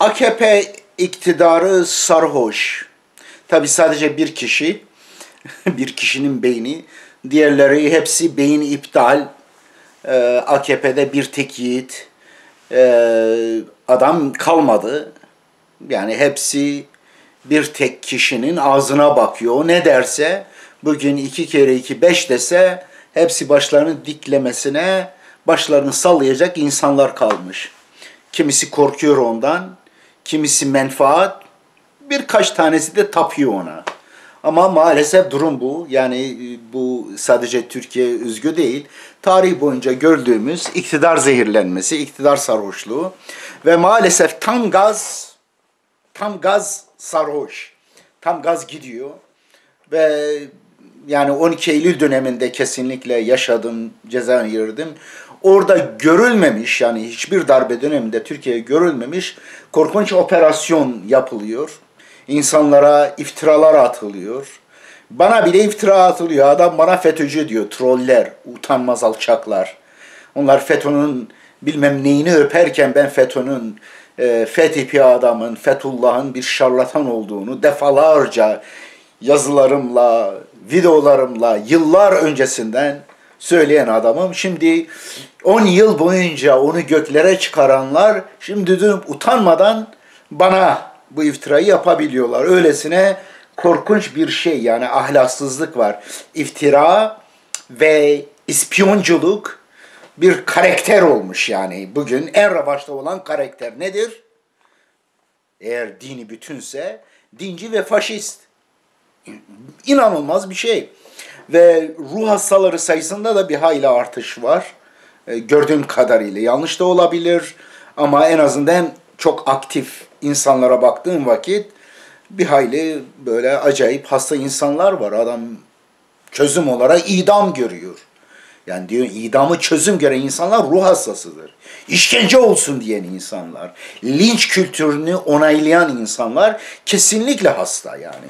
AKP iktidarı sarhoş. Tabi sadece bir kişi, bir kişinin beyni, diğerleri hepsi beyin iptal. Ee, AKP'de bir tek yiğit ee, adam kalmadı. Yani hepsi bir tek kişinin ağzına bakıyor. Ne derse bugün iki kere iki beş dese hepsi başlarını diklemesine başlarını sallayacak insanlar kalmış. Kimisi korkuyor ondan, kimisi menfaat, birkaç tanesi de tapıyor ona. Ama maalesef durum bu. Yani e, bu sadece Türkiye özgü değil. Tarih boyunca gördüğümüz iktidar zehirlenmesi, iktidar sarhoşluğu ve maalesef tam gaz, tam gaz sarhoş. Tam gaz gidiyor ve yani 12 Eylül döneminde kesinlikle yaşadım, Cezayir'dim. Orada görülmemiş yani hiçbir darbe döneminde Türkiye'ye görülmemiş korkunç operasyon yapılıyor. İnsanlara iftiralar atılıyor. Bana bile iftira atılıyor. Adam bana FETÖ'cü diyor. Troller, utanmaz alçaklar. Onlar FETÖ'nün bilmem neyini öperken ben FETÖ'nün e, FETÖ adamın, Fethullah'ın bir şarlatan olduğunu defalarca yazılarımla, videolarımla yıllar öncesinden söyleyen adamım. Şimdi 10 yıl boyunca onu göklere çıkaranlar şimdi dönüp utanmadan bana bu iftirayı yapabiliyorlar. Öylesine korkunç bir şey yani ahlaksızlık var. İftira ve ispiyonculuk bir karakter olmuş yani. Bugün en revaçta olan karakter nedir? Eğer dini bütünse dinci ve faşist. İnanılmaz bir şey. Ve ruh hastaları sayısında da bir hayli artış var. E, gördüğüm kadarıyla yanlış da olabilir ama en azından çok aktif insanlara baktığım vakit bir hayli böyle acayip hasta insanlar var. Adam çözüm olarak idam görüyor. Yani diyor idamı çözüm gören insanlar ruh hastasıdır. İşkence olsun diyen insanlar, linç kültürünü onaylayan insanlar kesinlikle hasta yani.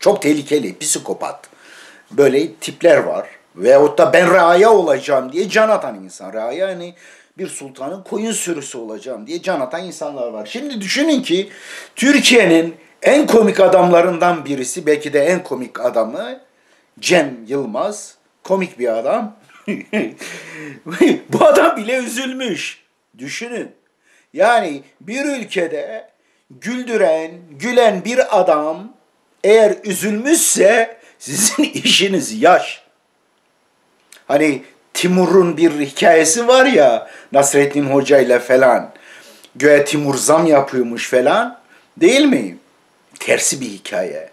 Çok tehlikeli, psikopat. Böyle tipler var. Veyahut da ben reaya olacağım diye can atan insan. Reaya hani bir sultanın koyun sürüsü olacağım diye can atan insanlar var. Şimdi düşünün ki Türkiye'nin en komik adamlarından birisi, belki de en komik adamı Cem Yılmaz. Komik bir adam. Bu adam bile üzülmüş. Düşünün. Yani bir ülkede güldüren, gülen bir adam eğer üzülmüşse sizin işiniz yaş. Hani Timur'un bir hikayesi var ya Nasrettin Hoca ile falan. Göğe Timur zam yapıyormuş falan. Değil mi? Tersi bir hikaye.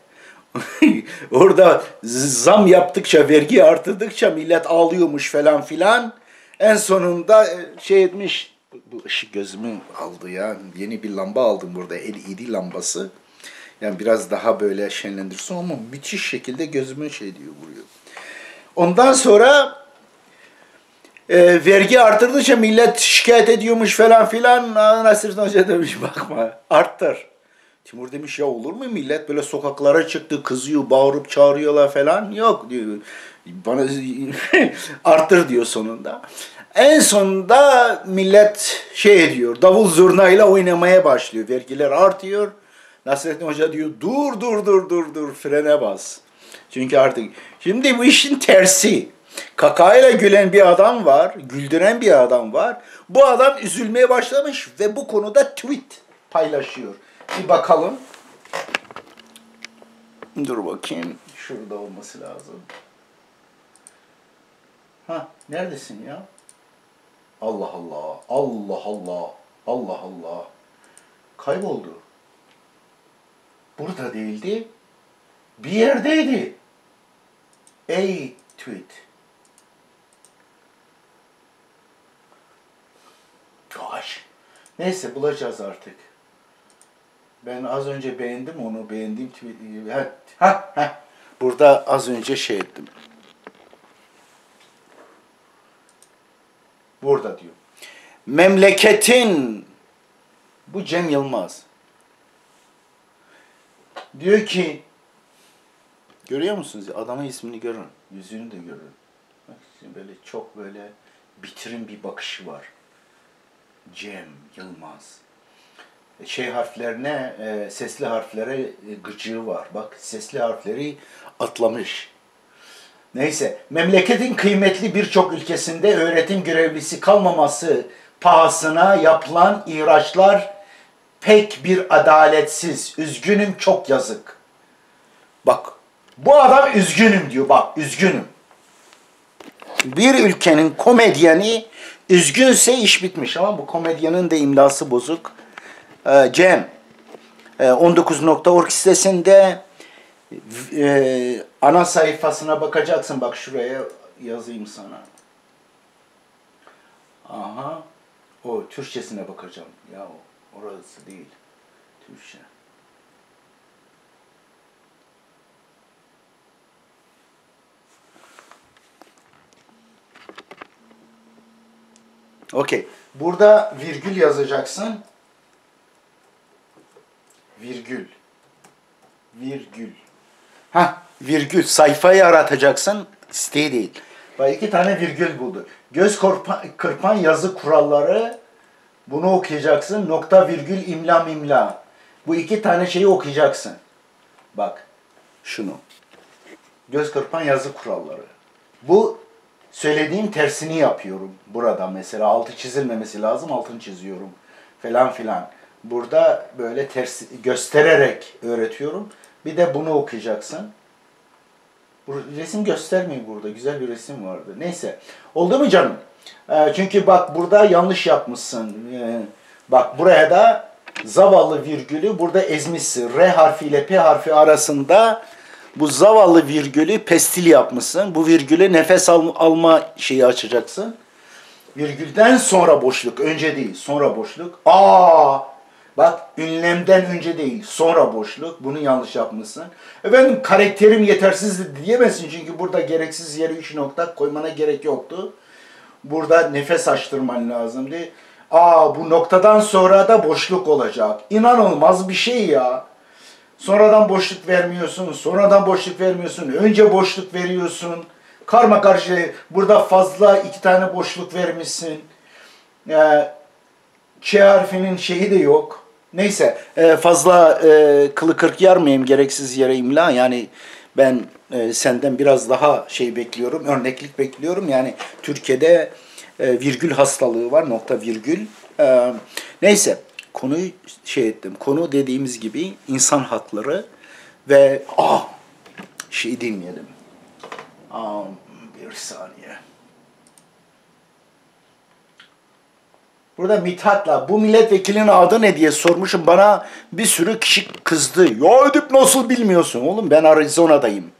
Orada zam yaptıkça, vergi artırdıkça millet ağlıyormuş falan filan. En sonunda e, şey etmiş, bu ışık gözümü aldı ya. Yeni bir lamba aldım burada, LED lambası. Yani biraz daha böyle şenlendirsin ama müthiş şekilde gözümün şey diyor vuruyor. Ondan sonra e, vergi artırdıkça millet şikayet ediyormuş falan filan. Nasrettin Hoca demiş bakma arttır. Timur demiş ya olur mu millet böyle sokaklara çıktı kızıyor bağırıp çağırıyorlar falan. Yok diyor bana arttır diyor sonunda. En sonunda millet şey ediyor davul zurnayla oynamaya başlıyor. Vergiler artıyor. Nasrettin Hoca diyor dur dur dur dur dur frene bas. Çünkü artık şimdi bu işin tersi. Kakayla gülen bir adam var, güldüren bir adam var. Bu adam üzülmeye başlamış ve bu konuda tweet paylaşıyor. Bir bakalım. Dur bakayım. Şurada olması lazım. Ha, neredesin ya? Allah Allah, Allah Allah, Allah Allah. Kayboldu. Burada değildi. Bir yerdeydi. Ey tweet. Gosh. Neyse bulacağız artık. Ben az önce beğendim onu, beğendiğim tweet. Ha, ha, ha. Burada az önce şey ettim. Burada diyor. Memleketin bu Cem Yılmaz. Diyor ki görüyor musunuz? Adamın ismini görün. Yüzünü de görün. Böyle çok böyle bitirin bir bakışı var. Cem Yılmaz. şey harflerine, e, sesli harflere e, gıcığı var. Bak sesli harfleri atlamış. Neyse, memleketin kıymetli birçok ülkesinde öğretim görevlisi kalmaması pahasına yapılan ihraçlar pek bir adaletsiz. Üzgünüm, çok yazık. Bak, bu adam üzgünüm diyor. Bak, üzgünüm. Bir ülkenin komedyeni üzgünse iş bitmiş ama bu komedyanın da imlası bozuk. Ee, Cem, e, 19.org sitesinde e, ana sayfasına bakacaksın. Bak şuraya yazayım sana. Aha. O Türkçesine bakacağım. Ya o- orası değil. Türkçe. Okey. Burada virgül yazacaksın. Virgül. Virgül. Ha, virgül. Sayfayı aratacaksın. Siteyi değil. Bak iki tane virgül buldu. Göz korpa- kırpan yazı kuralları bunu okuyacaksın. Nokta virgül imla mimla. Bu iki tane şeyi okuyacaksın. Bak. Şunu. Göz kırpan yazı kuralları. Bu söylediğim tersini yapıyorum burada mesela. Altı çizilmemesi lazım, altını çiziyorum falan filan. Burada böyle ters göstererek öğretiyorum. Bir de bunu okuyacaksın. Resim göstermiyor burada. Güzel bir resim vardı. Neyse. Oldu mu canım? Ee, çünkü bak burada yanlış yapmışsın. Ee, bak buraya da zavallı virgülü burada ezmişsin. R harfi ile P harfi arasında bu zavallı virgülü pestil yapmışsın. Bu virgülü nefes al- alma şeyi açacaksın. Virgülden sonra boşluk. Önce değil, sonra boşluk. Aa! Bak ünlemden önce değil, sonra boşluk. Bunu yanlış yapmışsın. Efendim karakterim yetersizdi diyemezsin çünkü burada gereksiz yere üç nokta koymana gerek yoktu. Burada nefes açtırman lazımdı. Aa bu noktadan sonra da boşluk olacak. İnanılmaz bir şey ya. Sonradan boşluk vermiyorsun, sonradan boşluk vermiyorsun, önce boşluk veriyorsun. Karma karşı burada fazla iki tane boşluk vermişsin. Ee, Ç harfinin şeyi de yok. Neyse e, fazla e, kılı kırk yarmayayım gereksiz yere imla. Yani ben e, senden biraz daha şey bekliyorum, örneklik bekliyorum. Yani Türkiye'de e, virgül hastalığı var, nokta virgül. E, neyse konuyu şey ettim. Konu dediğimiz gibi insan hakları ve ah şey dinleyelim. Aa, bir saniye. Burada Mithat'la bu milletvekilinin adı ne diye sormuşum. Bana bir sürü kişi kızdı. Ya Edip nasıl bilmiyorsun? Oğlum ben Arizona'dayım.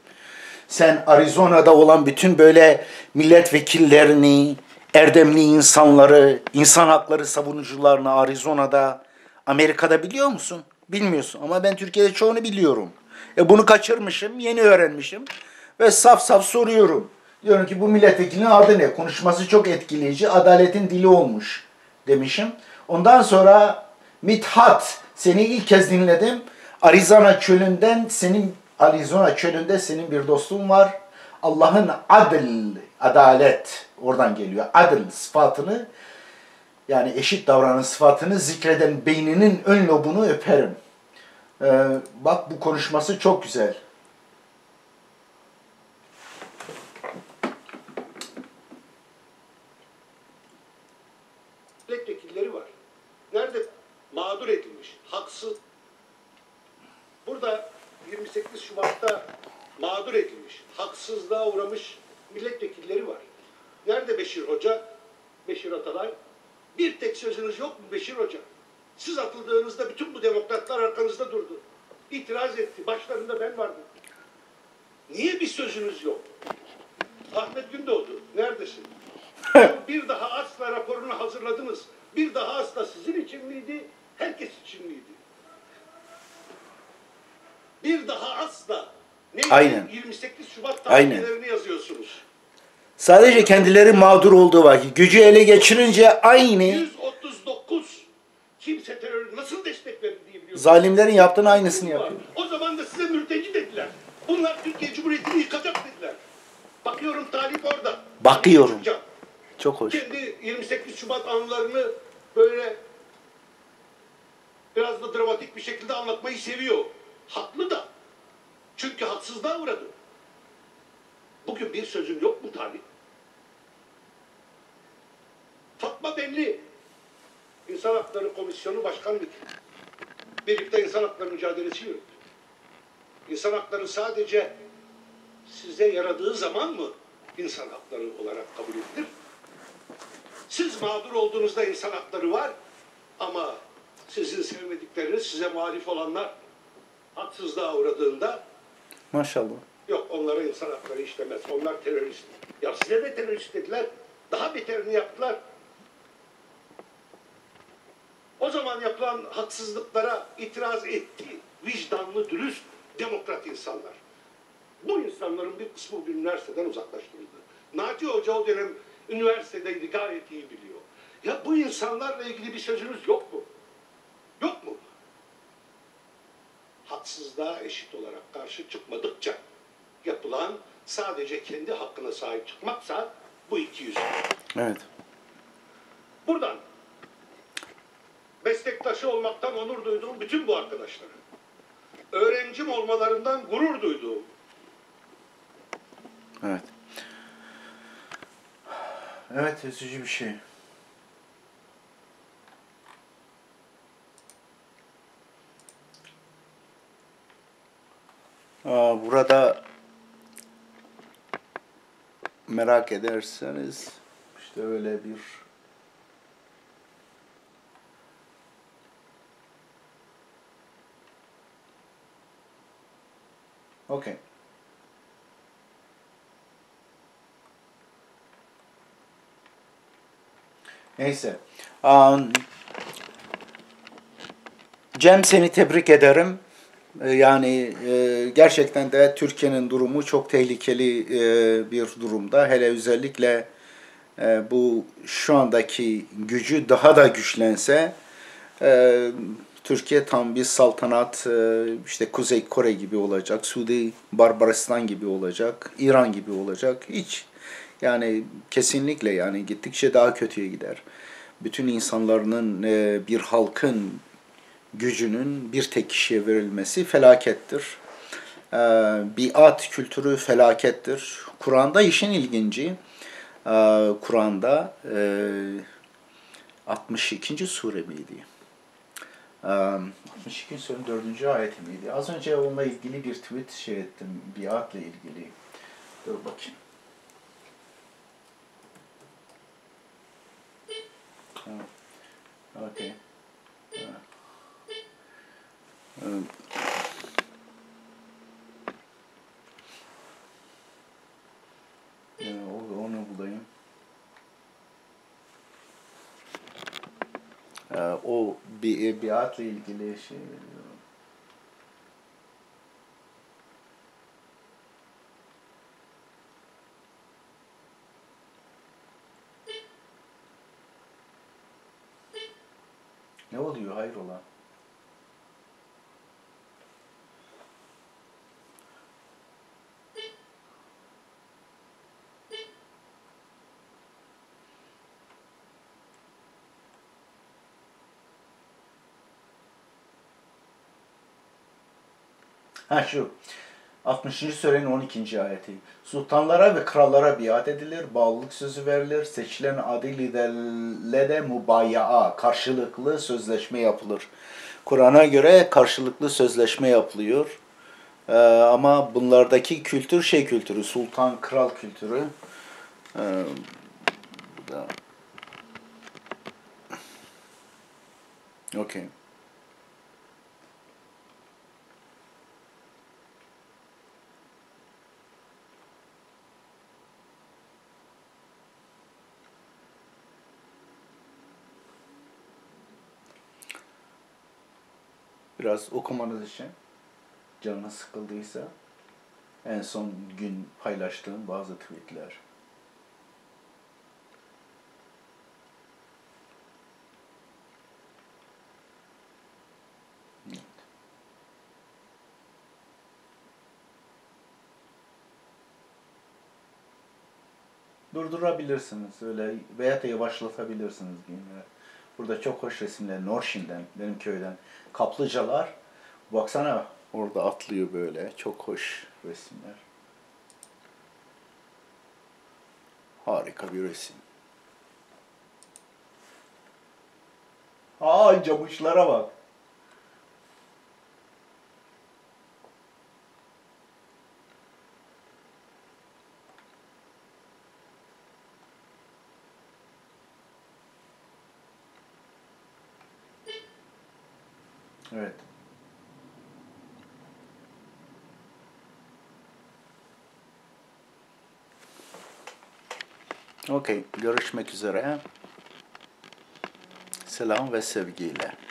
Sen Arizona'da olan bütün böyle milletvekillerini, erdemli insanları, insan hakları savunucularını Arizona'da, Amerika'da biliyor musun? Bilmiyorsun ama ben Türkiye'de çoğunu biliyorum. E bunu kaçırmışım, yeni öğrenmişim ve saf saf soruyorum. Diyorum ki bu milletvekilinin adı ne? Konuşması çok etkileyici, adaletin dili olmuş demişim. Ondan sonra Mithat, seni ilk kez dinledim. Arizona çölünden senin Arizona çölünde senin bir dostun var. Allah'ın adil, adalet oradan geliyor. Adil sıfatını yani eşit davranan sıfatını zikreden beyninin ön lobunu öperim. Ee, bak bu konuşması çok güzel. milletvekilleri var. Nerede mağdur edilmiş, haksız. Burada 28 Şubat'ta mağdur edilmiş, haksızlığa uğramış milletvekilleri var. Nerede Beşir Hoca, Beşir Atalay? Bir tek sözünüz yok mu Beşir Hoca? Siz atıldığınızda bütün bu demokratlar arkanızda durdu. İtiraz etti. Başlarında ben vardım. Niye bir sözünüz yok? Ahmet Gündoğdu, neredesin? bir daha asla raporunu hazırladınız. Bir daha asla sizin için miydi? Herkes için miydi? Bir daha asla. Ne Aynen. 28 Şubat tarihlerini yazıyorsunuz. Sadece kendileri mağdur olduğu vakit gücü ele geçirince aynı 139 kimse terörü nasıl destek verir diye biliyorsunuz. zalimlerin yaptığını aynısını yapıyor. O zaman da size mülteci dediler. Bunlar Türkiye Cumhuriyeti'ni yıkacak dediler. Bakıyorum Talip orada. Bakıyorum. Çok hoş. Kendi 28 Şubat anılarını böyle Biraz da dramatik bir şekilde anlatmayı seviyor. Haklı da. Çünkü haksızlığa uğradı. Bugün bir sözüm yok mu Talip? Fatma Belli, İnsan Hakları Komisyonu Başkan Vekili. Birlikte insan hakları mücadelesi yürüttü. İnsan hakları sadece size yaradığı zaman mı insan hakları olarak kabul edilir? Siz mağdur olduğunuzda insan hakları var ama sizin sevmedikleriniz, size muhalif olanlar haksızlığa uğradığında Maşallah. yok onlara insan hakları işlemez. Onlar terörist. Ya size de terörist dediler. Daha beterini yaptılar. O zaman yapılan haksızlıklara itiraz etti. Vicdanlı, dürüst, demokrat insanlar. Bu insanların bir kısmı bugün üniversiteden uzaklaştırıldı. Naci Hoca o dönem üniversitedeydi gayet iyi biliyor. Ya bu insanlarla ilgili bir sözünüz? Yok mu? Haksızlığa eşit olarak karşı çıkmadıkça yapılan sadece kendi hakkına sahip çıkmaksa bu iki yüz. Evet. Buradan meslektaşı olmaktan onur duyduğum bütün bu arkadaşlara, öğrencim olmalarından gurur duyduğum, Evet. Evet üzücü bir şey. Burada merak ederseniz işte öyle bir Okey. Neyse. Um, Cem seni tebrik ederim. Ee, Yani e, gerçekten de Türkiye'nin durumu çok tehlikeli e, bir durumda. Hele özellikle e, bu şu andaki gücü daha da güçlense e, Türkiye tam bir saltanat e, işte Kuzey Kore gibi olacak, Suudi Barbaristan gibi olacak, İran gibi olacak. Hiç yani kesinlikle yani gittikçe daha kötüye gider. Bütün insanların e, bir halkın gücünün bir tek kişiye verilmesi felakettir. E, biat kültürü felakettir. Kur'an'da işin ilginci, e, Kur'an'da e, 62. sure miydi? E, 62. surenin 4. ayeti miydi? Az önce onunla ilgili bir tweet şey ettim, biatla ilgili. Dur bakayım. Okay. Onu bulayım. Ee, O bi biatla ilgili şey Ne oluyor hayrola? Ha şu. 60. surenin 12. ayeti. Sultanlara ve krallara biat edilir, bağlılık sözü verilir, seçilen adi liderle de mubayyaa, karşılıklı sözleşme yapılır. Kur'an'a göre karşılıklı sözleşme yapılıyor. Ee, ama bunlardaki kültür şey kültürü, sultan, kral kültürü. Ee, bu da... Biraz okumanız için canınız sıkıldıysa en son gün paylaştığım bazı tweetler. Durdurabilirsiniz öyle veya da yavaşlatabilirsiniz yine. Burada çok hoş resimler. Norşin'den, benim köyden. Kaplıcalar. Baksana orada atlıyor böyle. Çok hoş resimler. Harika bir resim. Aa camışlara bak. Evet. Okey, görüşmek üzere. Selam ve sevgiyle.